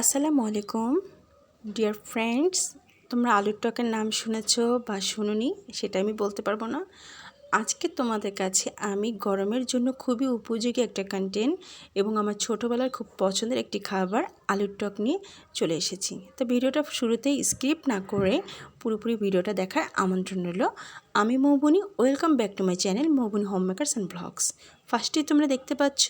আসসালামু আলাইকুম, dear friends. তোমরা আলুর টকের নাম শুনেছ বা শুনুনি, সেটা আমি বলতে পারব না। আজকে তোমাদের কাছে আমি গরমের জন্য খুবই উপযোগী একটা কন্টেন্ট এবং আমার ছোটোবেলার খুব পছন্দের একটি খাবার আলুর টক নিয়ে চলে এসেছি। তো ভিডিওটা শুরুতেই স্কিপ না করে পুরোপুরি ভিডিওটা দেখার আমন্ত্রণ রইল। আমি Moubani welcome back to my channel Moubani home makers and blogs ফার্স্টেই তোমরা দেখতে পাচ্ছ,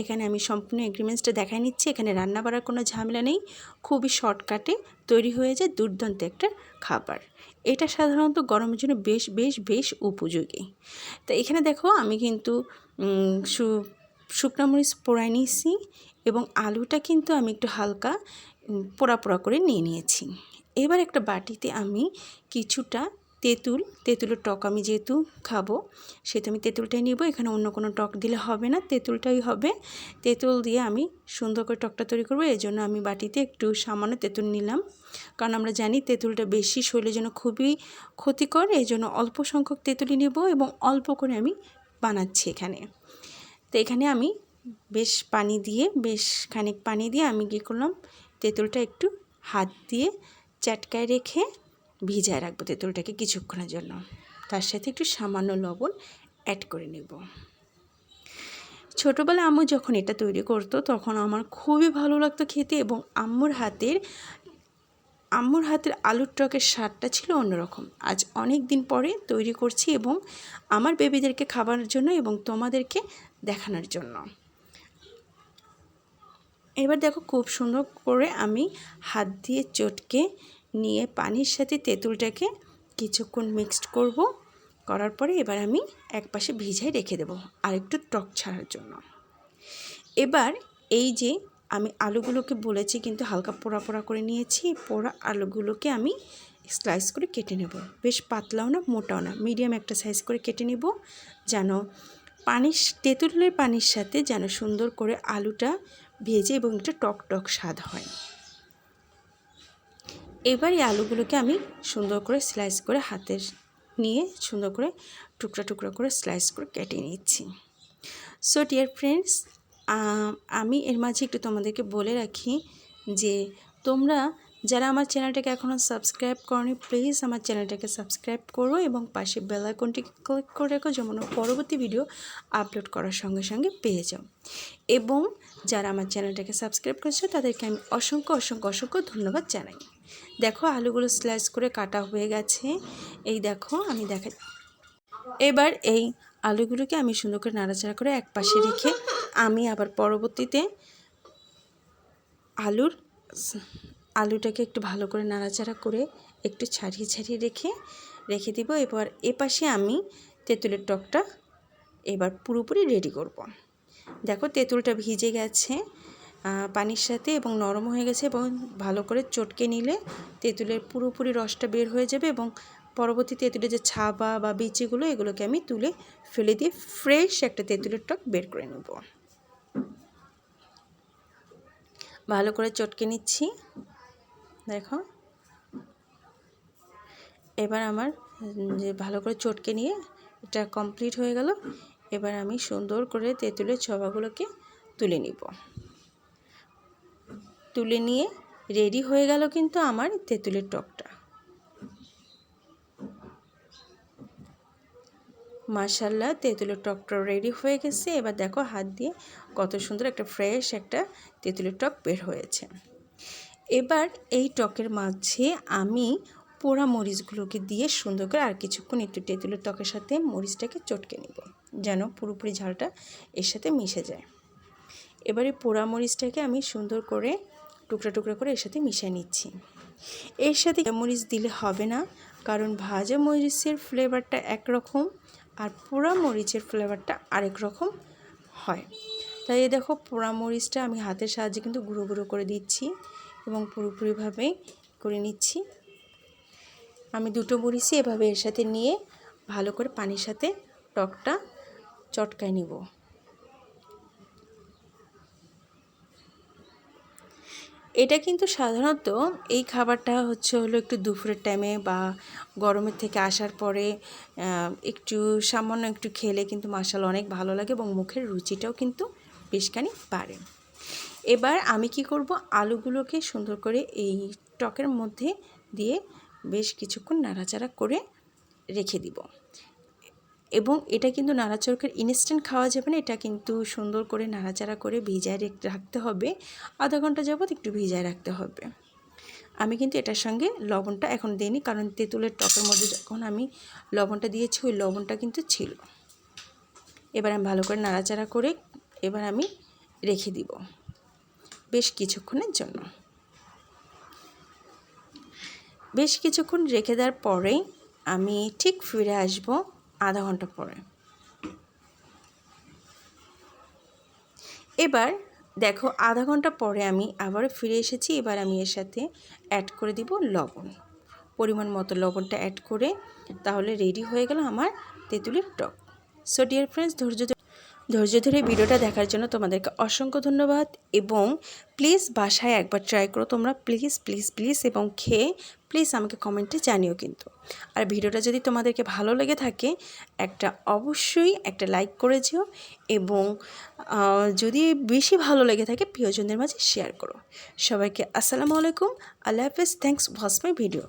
এখানে আমি সম্পূর্ণ এগ্রিমেন্টসটা দেখাই নিচ্ছি। এখানে রান্না বাড়ার কোনো ঝামেলা নেই। খুবই শর্টকাটে তৈরি হয়ে যায় দুর্দান্ত একটা খাবার। এটা সাধারণত গরমের জন্য বেশ বেশ বেশ উপযোগী। তো এখানে দেখো আমি কিন্তু শুকনো মরিচ পোড়াই নিয়েছি এবং আলুটা কিন্তু আমি একটু হালকা পোড়া পোড়া করে নিয়ে নিয়েছি। এবার একটা বাটিতে আমি কিছুটা তেঁতুল, তেঁতুলের টক আমি যেহেতু খাব, সেহেতু আমি তেঁতুলটাই নিব। এখানে অন্য কোনো টক দিলে হবে না, তেঁতুলটাই হবে। তেঁতুল দিয়ে আমি সুন্দর করে টকটা তৈরি করব এই জন্য আমি বাটিতে একটু সামান্য তেঁতুল নিলাম। কারণ আমরা জানি তেঁতুলটা বেশি শরীরের জন্য খুবই ক্ষতিকর এই জন্য অল্প সংখ্যক তেঁতুলি নেব এবং অল্প করে আমি বানাচ্ছি এখানে। তো এখানে আমি বেশ পানি দিয়ে, বেশ খানিক পানি দিয়ে আমি কী করলাম, তেঁতুলটা একটু হাত দিয়ে চাটকায় রেখে ভিজায় রাখব তেঁতুলটাকে কিছুক্ষণের জন্য। তার সাথে একটু সামান্য লবণ অ্যাড করে নেব। ছোটোবেলায় আম্মু যখন এটা তৈরি করতো, তখন আমার খুবই ভালো লাগতো খেতে এবং আম্মুর হাতের আম্মুর হাতের আলুর টকের স্বাদটা ছিল অন্যরকম। আজ অনেক দিন পরে তৈরি করছি এবং আমার বেবিদেরকে খাবারের জন্য এবং তোমাদেরকে দেখানোর জন্য। এবার দেখো খুব সুন্দর করে আমি হাত দিয়ে চটকে নিয়ে পানির সাথে তেঁতুলটাকে কিছুক্ষণ মিক্সড করব। করার পরে এবার আমি এক পাশে ভিজাই রেখে দেবো আর একটু টক ছাড়ার জন্য। এবার এই যে আমি আলুগুলোকে বলেছি কিন্তু হালকা পোড়া পোড়া করে নিয়েছি, পোড়া আলুগুলোকে আমি স্লাইস করে কেটে নেব। বেশ পাতলাও না, মোটাও না। মিডিয়াম একটা সাইজ করে কেটে নেব যেন পানির তেঁতুলের পানির সাথে যেন সুন্দর করে আলুটা ভেজে এবং একটা টক টক স্বাদ হয়। এবার এই আলুগুলোকে আমি সুন্দর করে স্লাইস করে হাতের নিয়ে সুন্দর করে টুকরা টুকরা করে স্লাইস করে কেটে নিচ্ছি। সো ডিয়ার ফ্রেন্ডস আমি এর মাঝে একটু তোমাদেরকে বলে রাখি যে তোমরা যারা আমার চ্যানেলটাকে এখনও সাবস্ক্রাইব করনি প্লিজ আমার চ্যানেলটাকে সাবস্ক্রাইব করো এবং পাশে বেল আইকনটিকে ক্লিক করে রাখো যেমন পরবর্তী ভিডিও আপলোড করার সঙ্গে সঙ্গে পেয়ে যাও। এবং যারা আমার চ্যানেলটাকে সাবস্ক্রাইব করেছে তাদেরকে আমি অসংখ্য অসংখ্য অসংখ্য ধন্যবাদ জানাই। দেখো আলুগুলো স্লাইস করে কাটা হয়ে গেছে। এই দেখো আমি দেখা এবার এই আলুগুলোকে আমি সুন্দর করে নাড়াচাড়া করে এক পাশে রেখে আমি আবার পরবর্তীতে আলুর আলুটাকে একটু ভালো করে নাড়াচাড়া করে একটু ছাড়িয়ে ছাড়িয়ে রেখে রেখে দিব। এবার এ পাশে আমি তেঁতুলের টকটা এবার পুরোপুরি রেডি করব। দেখো তেঁতুলটা ভিজে গেছে। পানির সাথে এবং নরম হয়ে গেছে এবং ভালো করে চটকে নিলে তেঁতুলের পুরোপুরি রসটা বের হয়ে যাবে এবং পরবর্তী তেঁতুলের যে ছাবা বা বিচিগুলো, এগুলোকে আমি তুলে ফেলে দিয়ে ফ্রেশ একটা তেঁতুলের টক বের করে নেব। ভালো করে চটকে নিচ্ছি। দেখো। এবার আমার যে ভালো করে চটকে নিয়ে এটা কমপ্লিট হয়ে গেল। এবার আমি সুন্দর করে তেঁতুলের ছবাগুলোকে তুলে নিব। তুলে নিয়ে রেডি হয়ে গেল কিন্তু আমার তেঁতুলের টকটা। মাশাল্লাহ, তেঁতুলের টকটা রেডি হয়ে গেছে। এবার দেখো হাত দিয়ে কত সুন্দর একটা ফ্রেশ একটা তেঁতুলের টক বের হয়েছে। এবার এই টকের মাঝে আমি পোড়া মরিচগুলোকে দিয়ে সুন্দর করে আর কিছুক্ষণ একটু তেঁতুলের টকের সাথে মরিচটাকে চটকে নেব, যেন পুরোপুরি ঝালটা এর সাথে মিশে যায়। এবারে পোড়া মরিচটাকে আমি সুন্দর করে টুকরা টুকরা করে এর সাথে মিশিয়ে নিচ্ছি। এর সাথে মরিচ দিলে হবে না, কারণ ভাজা মরিচের ফ্লেভারটা একরকম আর পোড়া মরিচের ফ্লেভারটা আরেক রকম হয়। তাই দেখো পোড়া মরিচটা আমি হাতের সাহায্যে কিন্তু গুঁড়ো গুঁড়ো করে দিচ্ছি এবং পুরোপুরিভাবে করে নিচ্ছি। আমি দুটো মরিচই এভাবে এর সাথে নিয়ে ভালো করে পানির সাথে টকটা চটকায় নিব। এটা কিন্তু সাধারণত এই খাবারটা হচ্ছে হলো একটু দুপুরের টাইমে বা গরমের থেকে আসার পরে একটু সামান্য একটু খেলে কিন্তু মাসাল অনেক ভালো লাগে এবং মুখের রুচিটাও কিন্তু বেশখানি বাড়ে। এবার আমি কি করব? আলুগুলোকে সুন্দর করে এই টকের মধ্যে দিয়ে বেশ কিছুক্ষণ নাড়াচাড়া করে রেখে দিব। এবং এটা কিন্তু নাড়াচাড়ার ইনস্ট্যান্ট খাওয়া যাবে না, এটা কিন্তু সুন্দর করে নাড়াচাড়া করে ভিজায় রাখতে হবে। আধা ঘণ্টা যাবত একটু ভিজায় রাখতে হবে। আমি কিন্তু এটার সঙ্গে লবণটা এখন দিইনি, কারণ তেঁতুলের টকের মধ্যে যখন আমি লবণটা দিয়েছি, ওই লবণটা কিন্তু ছিল। এবার আমি ভালো করে নাড়াচাড়া করে এবার আমি রেখে দিব বেশ কিছুক্ষণের জন্য। বেশ কিছুক্ষণ রেখে দেওয়ার পরেই আমি ঠিক ফিরে আসব আধা ঘণ্টা পরে। এবার দেখো আধা ঘণ্টা পরে আমি আবার ফিরে এসেছি, এবার আমি এর সাথে অ্যাড করে দিব লবণ। পরিমাণ মতো লবণটা অ্যাড করে তাহলে রেডি হয়ে গেল আমার তেঁতুলের টক। সো ডিয়ার ফ্রেন্ডস ধৈর্য ধৈর্য ধরে ভিডিওটা দেখার জন্য তোমাদেরকে অসংখ্য ধন্যবাদ এবং প্লিজ বাসায় একবার ট্রাই করো তোমরা। প্লিজ প্লিজ প্লিজ এবং খেয়ে প্লিজ আমাকে কমেন্টে জানিও কিন্তু। আর ভিডিওটা যদি তোমাদেরকে ভালো লেগে থাকে, একটা অবশ্যই একটা লাইক করে যেও এবং যদি বেশি ভালো লেগে থাকে, প্রিয়জনদের মাঝে শেয়ার করো। সবাইকে আসসালামু আলাইকুম। আল্লাহ হাফেজ। Thanks watch my video